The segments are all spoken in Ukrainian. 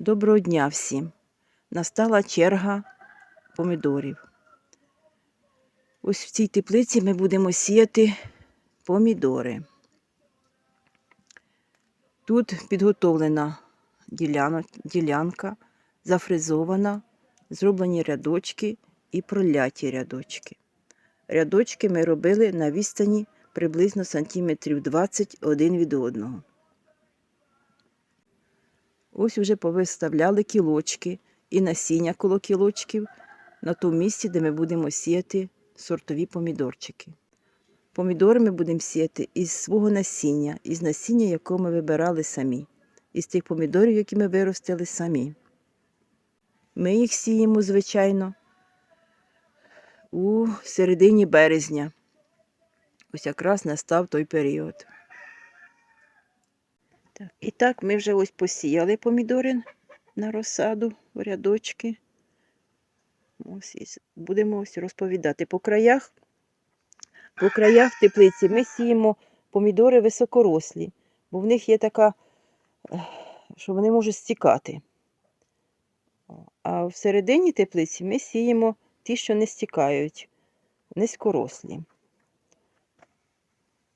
Доброго дня всім! Настала черга помідорів. Ось в цій теплиці ми будемо сіяти помідори. Тут підготовлена ділянка, зафризована, зроблені рядочки і проляті рядочки. Рядочки ми робили на відстані приблизно сантиметрів 20 один від одного. Ось вже повиставляли кілочки і насіння коло кілочків на тому місці, де ми будемо сіяти сортові помідорчики. Помідори ми будемо сіяти із свого насіння, із насіння, яке ми вибирали самі, із тих помідорів, які ми виростили самі. Ми їх сіємо, звичайно, у середині березня. Ось якраз настав той період. Так. І так, ми вже ось посіяли помідори на розсаду в рядочки. Ось і будемо ось розповідати. По краях, по краях теплиці ми сіємо помідори високорослі, бо в них є така, що вони можуть стікати. А всередині теплиці ми сіємо ті, що не стікають, низькорослі.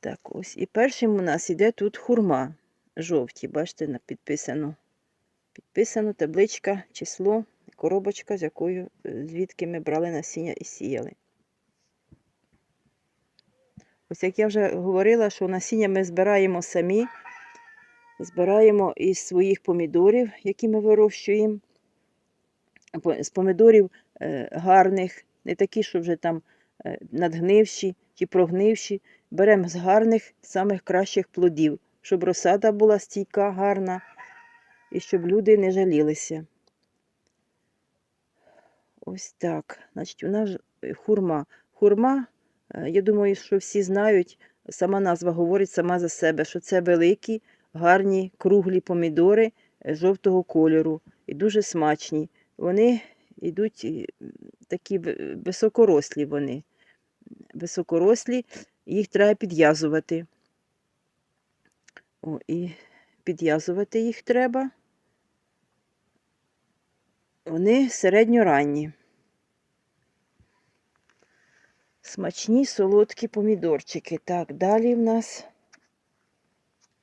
Так, ось. І першим у нас іде тут хурма жовті, бачите, підписано. Підписано табличка, число, коробочка, з якою е, звідки ми брали насіння і сіяли. Ось як я вже говорила, що насіння ми збираємо самі, збираємо із своїх помідорів, які ми вирощуємо. З помідорів е, гарних, не такі, що вже там е, надгнивші чи прогнивші. Беремо з гарних, самих кращих плодів, щоб розсада була стійка, гарна, і щоб люди не жалілися. Ось так. Значить, у нас е, хурма. Хурма, е, я думаю, що всі знають, сама назва говорить сама за себе, що це великі, гарні, круглі помідори е, жовтого кольору і дуже смачні. Вони йдуть такі високорослі вони. Високорослі, їх треба підв'язувати. О, і підв'язувати їх треба. Вони середньоранні. Смачні солодкі помідорчики. Так, далі в нас.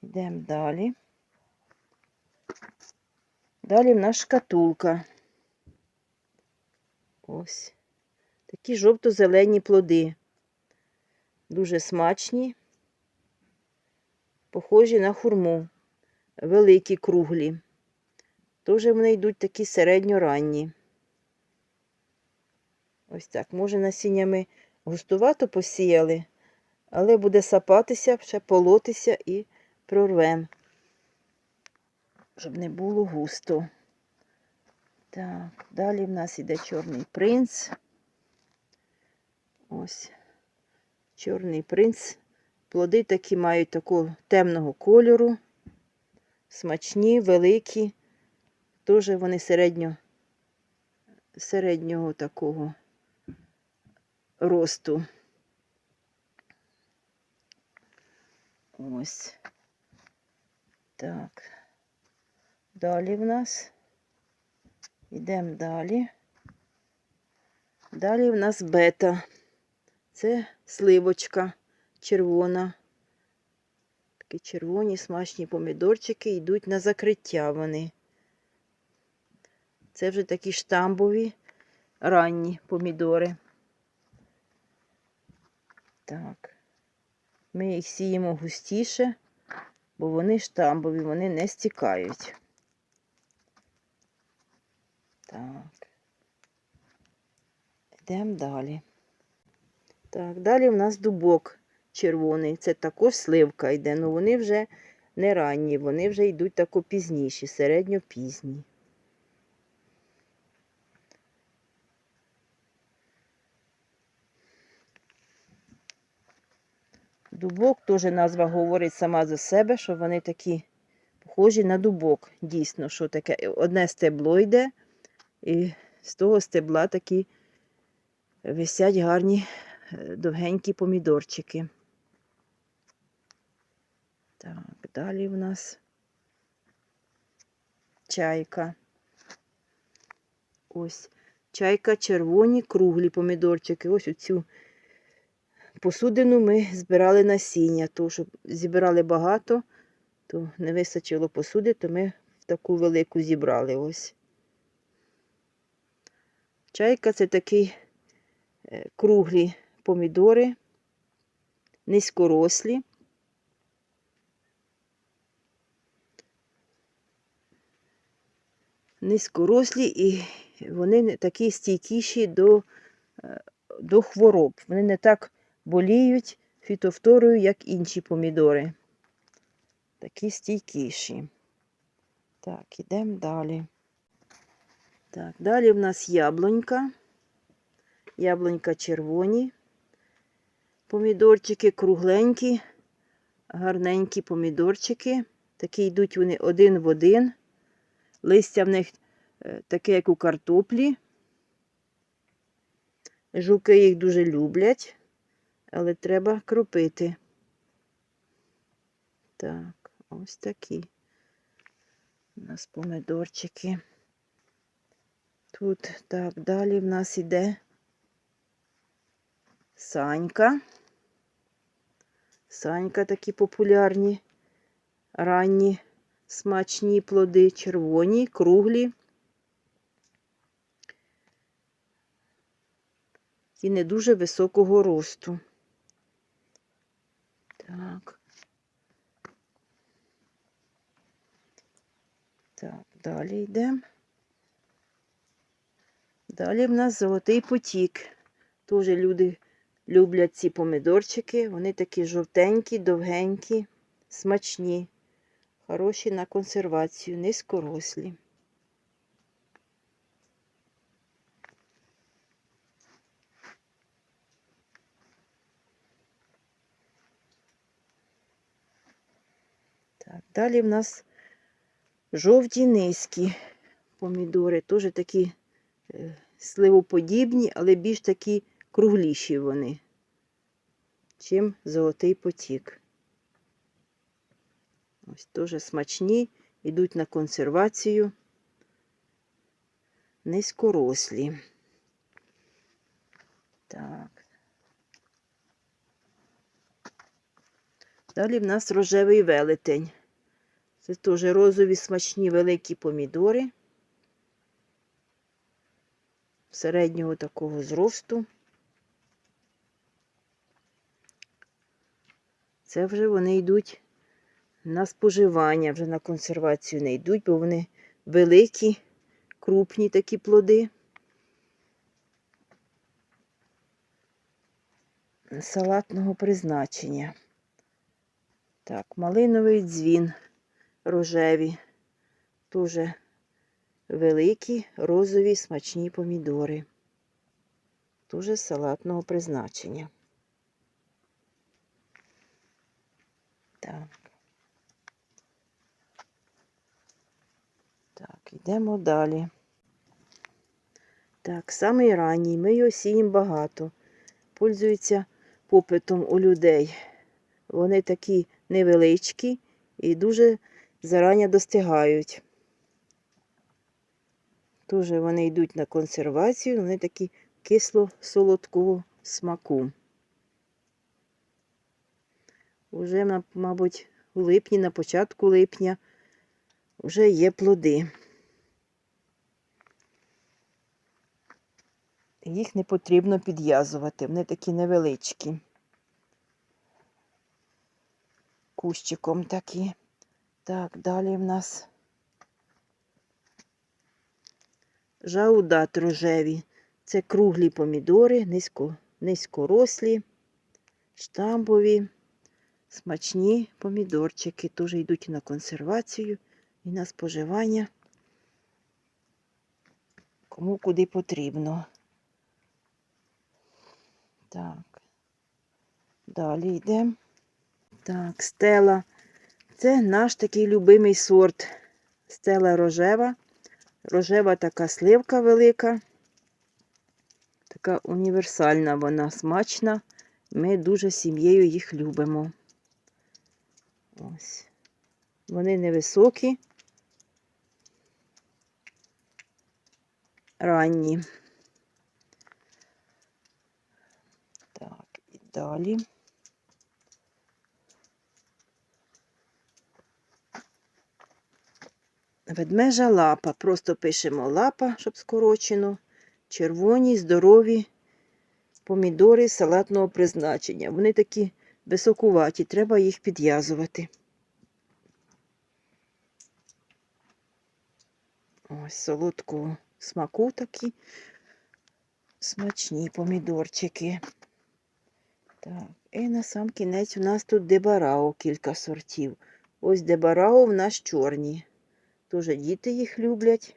Йдемо далі. Далі в нас шкатулка. Ось. Такі жовто-зелені плоди. Дуже смачні, похожі на хурму. Великі, круглі. Теж вони йдуть такі середньоранні. Ось так. Може, насіннями густувато посіяли, але буде сапатися, ще полотися і прорвем, щоб не було густо. Так, далі в нас іде чорний принц. Ось. Чорний принц. Плоди такі мають такого темного кольору. Смачні, великі. Дуже вони середньо, середнього такого росту. Ось. Так. Далі в нас. Йдемо далі. Далі в нас бета. Це сливочка червона. Такі червоні смачні помідорчики йдуть на закриття вони. Це вже такі штамбові ранні помідори. Так. Ми їх сіємо густіше, бо вони штамбові, вони не стікають. Так. Йдемо далі. Так, далі в нас дубок червоний. Це також сливка йде, але вони вже не ранні, вони вже йдуть тако пізніші, середньопізні. Дубок теж назва говорить сама за себе, що вони такі похожі на дубок. Дійсно, що таке одне стебло йде, і з того стебла такі висять гарні е, довгенькі помідорчики. Так, далі в нас чайка. Ось. Чайка, червоні, круглі помідорчики. Ось оцю посудину ми збирали насіння. То, щоб зібрали багато, то не вистачило посуди, то ми таку велику зібрали. Ось. Чайка це такий е, круглі помідори, низькорослі. Низькорослі і вони такі стійкіші до, е, до хвороб. Вони не так боліють фітофторою, як інші помідори. Такі стійкіші. Так, ідемо далі. Так, далі в нас яблунька. Яблунька червоні. Помідорчики кругленькі, гарненькі помідорчики. Такі йдуть вони один в один. Листя в них е, таке, як у картоплі. Жуки їх дуже люблять, але треба кропити. Так, ось такі у нас помидорчики. Тут так, далі в нас іде Санька. Санька такі популярні, ранні, смачні плоди, червоні, круглі. І не дуже високого росту. Так. Так, далі йдемо. Далі в нас золотий потік. Теж люди люблять ці помидорчики. Вони такі жовтенькі, довгенькі, смачні, хороші на консервацію, низькорослі. Так, далі в нас жовті низькі помідори, теж такі е, сливоподібні, але більш такі кругліші вони, чим золотий потік. Ось теж смачні, йдуть на консервацію, низькорослі. Так. Далі в нас рожевий велетень. Це теж розові смачні великі помідори. Середнього такого зросту. Це вже вони йдуть на споживання, вже на консервацію не йдуть, бо вони великі, крупні такі плоди. Салатного призначення. Так, малиновий дзвін рожеві, дуже великі, розові, смачні помідори. Дуже салатного призначення. Так. Так, йдемо далі. Так, самий ранній, ми його сіємо багато. Пользується попитом у людей. Вони такі невеличкі і дуже зарані достигають. Дуже вони йдуть на консервацію, вони такі кисло-солодкого смаку. Уже, мабуть, у липні, на початку липня вже є плоди. Їх не потрібно підв'язувати, вони такі невеличкі. Кущиком такі. Так, далі в нас жаудат рожеві. Це круглі помідори, низько, низькорослі, штамбові, смачні помідорчики. Теж йдуть на консервацію і на споживання. Кому куди потрібно. Так, далі йдемо. Так, стела. Це наш такий любимий сорт. Стела рожева. Рожева така сливка велика. Така універсальна вона, смачна. Ми дуже сім'єю їх любимо. Ось. Вони невисокі, ранні. Так, і далі. Ведмежа лапа. Просто пишемо лапа, щоб скорочено. Червоні, здорові помідори салатного призначення. Вони такі високуваті, треба їх підв'язувати. Ось солодкого смаку такі смачні помідорчики. Так, і на сам кінець у нас тут дебарао кілька сортів. Ось дебарао в нас чорні. Дуже діти їх люблять.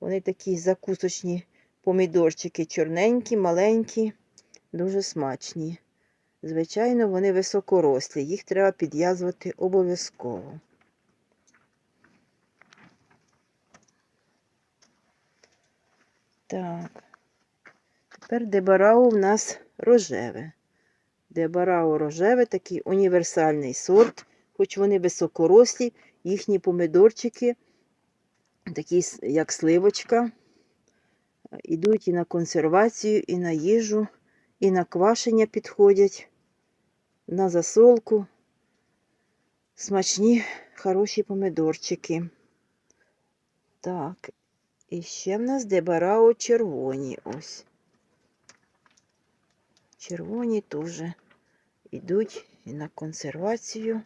Вони такі закусочні помідорчики, чорненькі, маленькі, дуже смачні. Звичайно, вони високорослі, їх треба підв'язувати обов'язково. Так. Тепер дебарао в нас рожеве. Дебарао рожеве такий універсальний сорт, хоч вони високорослі, їхні помидорчики, такі як сливочка, ідуть і на консервацію, і на їжу, і на квашення підходять, на засолку. Смачні, хороші помидорчики. Так, і ще в нас дебарао червоні ось. Червоні теж йдуть і на консервацію,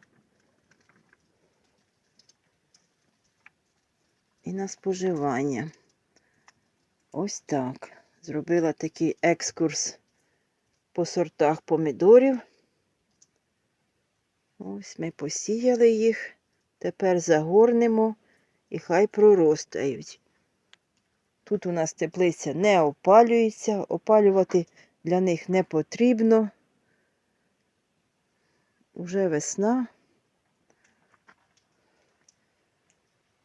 і на споживання. Ось так. Зробила такий екскурс по сортах помідорів. Ось ми посіяли їх. Тепер загорнемо і хай проростають. Тут у нас теплиця не опалюється, опалювати для них не потрібно. Уже весна.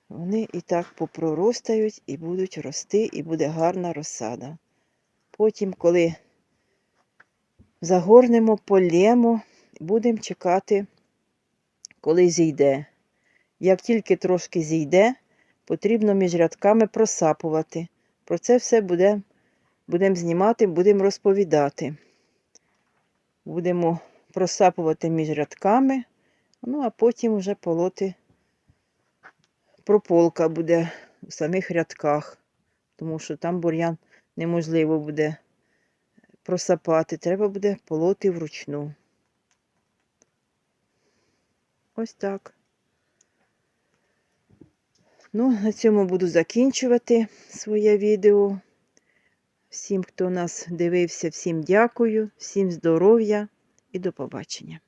Вони і так попроростають і будуть рости, і буде гарна розсада. Потім, коли загорнемо, полємо, будемо чекати, коли зійде. Як тільки трошки зійде, потрібно між рядками просапувати. Про це все буде, будемо знімати, будемо розповідати. Будемо просапувати між рядками, ну а потім вже полоти прополка буде в самих рядках, тому що там бур'ян неможливо буде просапати. Треба буде полоти вручну. Ось так. Ну, на цьому буду закінчувати своє відео. Всім, хто нас дивився, всім дякую, всім здоров'я і до побачення.